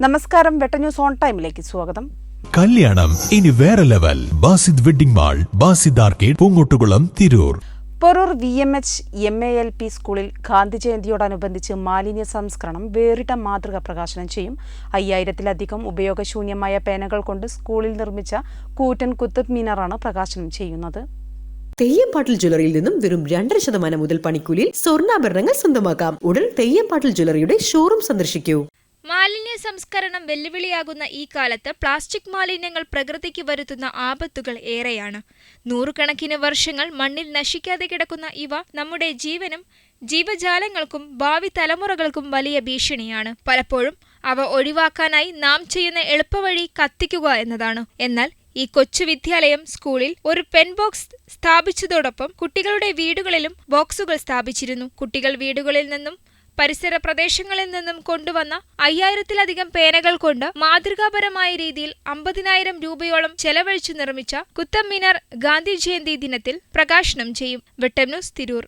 നമസ്കാരം വെട്ട news on ടൈമിലേക്ക് സ്വാഗതം. കല്യാണം ഇനി വേറെ level. Basid wedding mall Basid arcade Poongottukulam Tirur. Porur V M H M A L P സ്കൂളിൽ ഗാന്ധി ജയന്തിയോടനുബന്ധിച്ച് മാലിന്യ സംസ്കരണം വേറിട്ട മാതൃക പ്രകാശനം ചെയ്യും. അയ്യായിരത്തിലധികം ഉപയോഗശൂന്യമായ പേനകൾ കൊണ്ട് സ്കൂളിൽ നിർമ്മിച്ച കൂറ്റൻ കുത്തുബ് മീനാറാണ് പ്രകാശനം ചെയ്യുന്നത്. തെയ്യംപാട്ടിൽ ജ്വല്ലറിയിൽ നിന്നും വെറും രണ്ടര ശതമാനം മുതൽ പണിക്കൂലിയിൽ സ്വർണാഭരണങ്ങൾ സ്വന്തമാക്കാം. ഉടൻ തെയ്യംപാട്ടിൽ ജ്വല്ലറിയുടെ ഷോറൂം സന്ദർശിക്കൂ. മാലിന്യ സംസ്കരണം വെല്ലുവിളിയാകുന്ന ഈ കാലത്ത് പ്ലാസ്റ്റിക് മാലിന്യങ്ങൾ പ്രകൃതിക്ക് വരുത്തുന്ന ആപത്തുകൾ ഏറെയാണ്. നൂറുകണക്കിന് വർഷങ്ങൾ മണ്ണിൽ നശിക്കാതെ കിടക്കുന്ന ഇവ നമ്മുടെ ജീവനും ജീവജാലങ്ങൾക്കും ഭാവി തലമുറകൾക്കും വലിയ ഭീഷണിയാണ്. പലപ്പോഴും അവ ഒഴിവാക്കാനായി നാം ചെയ്യുന്ന എളുപ്പവഴി കത്തിക്കുക എന്നതാണ്. എന്നാൽ ഈ കൊച്ചു വിദ്യാലയം സ്കൂളിൽ ഒരു പെൻ ബോക്സ് സ്ഥാപിച്ചതോടൊപ്പം കുട്ടികളുടെ വീടുകളിലും ബോക്സുകൾ സ്ഥാപിച്ചിരുന്നു. കുട്ടികൾ വീടുകളിൽ നിന്നും പരിസര പ്രദേശങ്ങളിൽ നിന്നും കൊണ്ടുവന്ന അയ്യായിരത്തിലധികം പേനകൾ കൊണ്ട് മാതൃകാപരമായ രീതിയിൽ അമ്പതിനായിരം രൂപയോളം ചെലവഴിച്ചു നിർമ്മിച്ച കുത്തമ്മിനാർ ഗാന്ധി ജയന്തി ദിനത്തിൽ പ്രകാശനം ചെയ്യും. വെട്ടം ന്യൂസ് തിരൂർ.